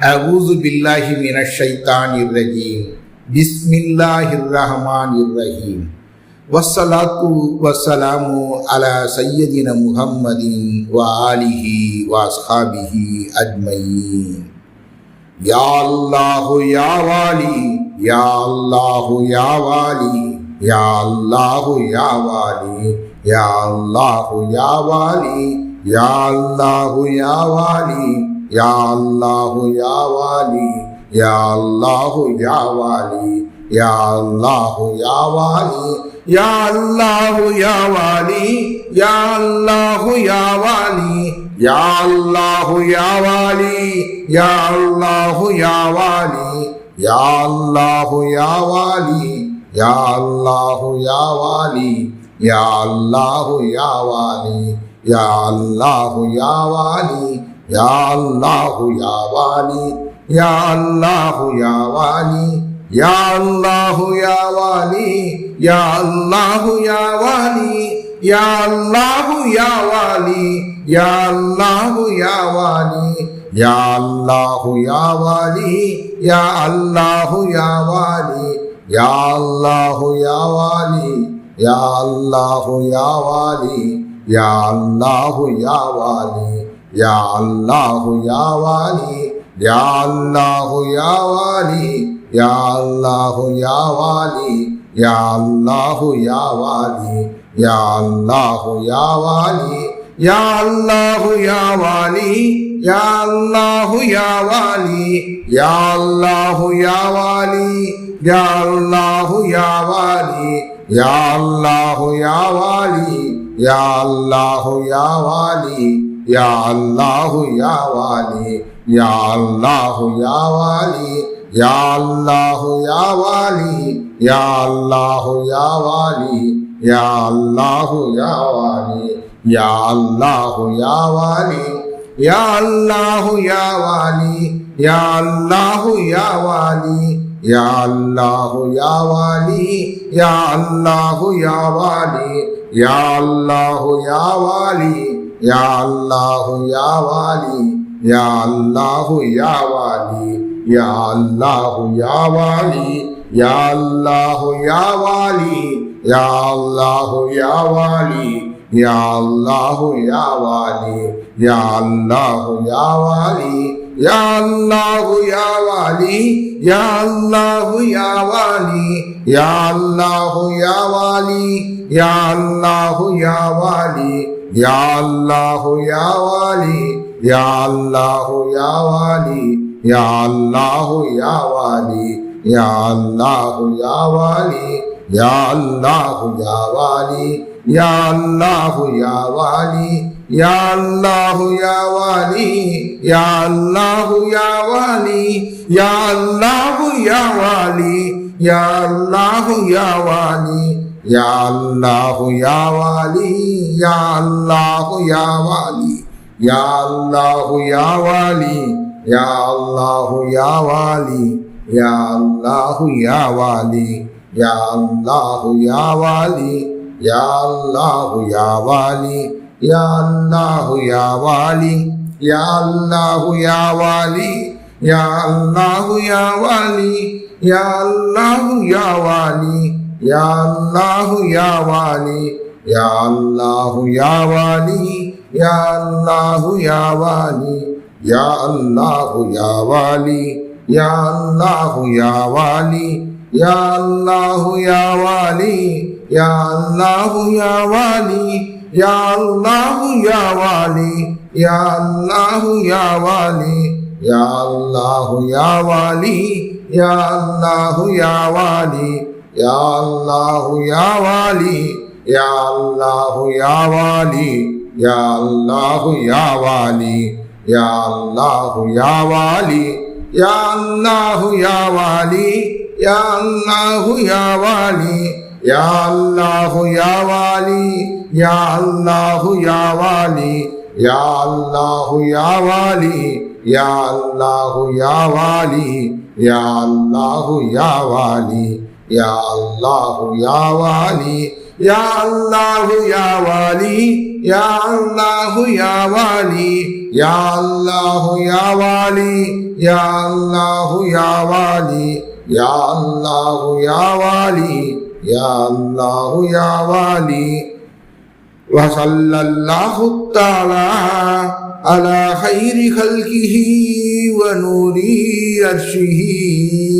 أعوذ بالله من الشيطان الرجيم. بسم الله الرحمن الرحيم. والصلاة والسلام على سيدنا محمد وآله وأصحابه أجمعين. يا الله يا والي يا الله يا والي يا الله يا والي يا الله يا والي يا الله يا والي. ইয়া আল্লাহ ইয়া ওয়ালি ইয়া আল্লাহ ইয়া ওয়ালি ইয়া আল্লাহ ইয়া ওয়ালি ইয়া আল্লাহ ইয়া ওয়ালি ইয়া আল্লাহ ইয়া ওয়ালি ইয়া আল্লাহ ইয়া ওয়ালি ইয়া আল্লাহ ইয়া ওয়ালি ইয়া আল্লাহ ইয়া ওয়ালি ইয়া আল্লাহ ইয়া ওয়ালি ইয়া আল্লাহ ইয়া ওয়ালি ইয়া আল্লাহ ইয়া ওয়ালি ইয়া আল্লাহ ইয়া ওয়ালি ইয়া ইয়া ওয়ালি ইয়া আল্লাহ ইয়া ওয়ালি ইয়া আল্লাহ ইয়া ওয়ালি ইয়া আল্লাহ ইয়া ওয়ালি ইয়া আল্লাহ ইয়া ওয়ালি ইয়া আল্লাহ ইয়া ইয়া আল্লাহ ইয়া ইয়া আল্লাহ ইয়া ইয়া আল্লাহ ইয়া ইয়া আল্লাহ ইয়া ইয়া আল্লাহ ইয়া ইয়া আল্লাহ ইয়া ইয়া আল্লাহ ইয়া ওয়ালি ইয়া আল্লাহ ইয়া ওয়ালি ইয়া আল্লাহ ইয়া ওয়ালি ইয়া আল্লাহ ইয়া ওয়ালি ইয়া আল্লাহ ইয়া ওয়ালি ইয়া আল্লাহ ইয়া ইয়া আল্লাহ ইয়া ইয়া আল্লাহ ইয়া ইয়া আল্লাহ ইয়া ইয়া আল্লাহ ইয়া ইয়া আল্লাহ ইয়া ইয়া আল্লাহ ইয়া ওয়ালি ইয়া আল্লাহ ইয়া ওয়ালি ইয়া আল্লাহ ইয়া ওয়ালি ইয়া আল্লাহ ইয়া ওয়ালি ইয়া আল্লাহ ইয়া ওয়ালি ইয়া আল্লাহ ইয়া ওয়ালি ইয়া আল্লাহ ইয়া ওয়ালি ইয়া আল্লাহ ইয়া ওয়ালি ইয়া আল্লাহ ইয়া ওয়ালি ইয়া আল্লাহ ইয়া ওয়ালি ইয়া আল্লাহ ইয়া ওয়ালি ইয়া আল্লাহ ইয়া ওয়ালি ইয়া আল্লাহ ইয়া ওয়ালি ইয়া আল্লাহ ইয়া আল্লাহ ইয়া ওয়ালি ইয়া আল্লাহ ইয়া ওয়ালি ইয়া আল্লাহ ইয়া ওয়ালি ইয়া আল্লাহ ইয়া ওয়ালি ইয়া আল্লাহ ইয়া ওয়ালি ইয়া আল্লাহ ইয়া ওয়ালি ইয়া আল্লাহ ইয়া ওয়ালি ইয়া আল্লাহ ইয়া ওয়ালি ইয়া আল্লাহ ইয়া ওয়ালি ইয়া আল্লাহ ইয়া ওয়ালি ইয়া আল্লাহ ইয়া ওয়ালি ইয়া আল্লাহ ইয়া ওয়ালি ইয়া আল্লাহ ইয়া ওয়ালি ইয়া আল্লাহ ইয়া ওয়ালি ইয়া আল্লাহ ইয়া ওয়ালি ইয়া আল্লাহ ইয়া ওয়ালি ইয়া আল্লাহ ইয়া ইয়া আল্লাহ ইয়া ইয়া আল্লাহ ইয়া ইয়া আল্লাহ ইয়া ইয়া আল্লাহ ইয়া ইয়া আল্লাহ ইয়া ইয়া আল্লাহ ইয়া ওয়ালি ইয়া আল্লাহ ইয়া ওয়ালি ইয়া আল্লাহ ইয়া ওয়ালি ইয়া আল্লাহ ইয়া ওয়ালি ইয়া আল্লাহ ইয়া ওয়ালি ইয়া আল্লাহ يا الله يا والي يا الله يا والي يا الله يا والي يا الله يا والي يا الله يا والي يا الله يا والي يا الله يا والي. وصلى الله تعالى على خير خلقه ونوره عرشه.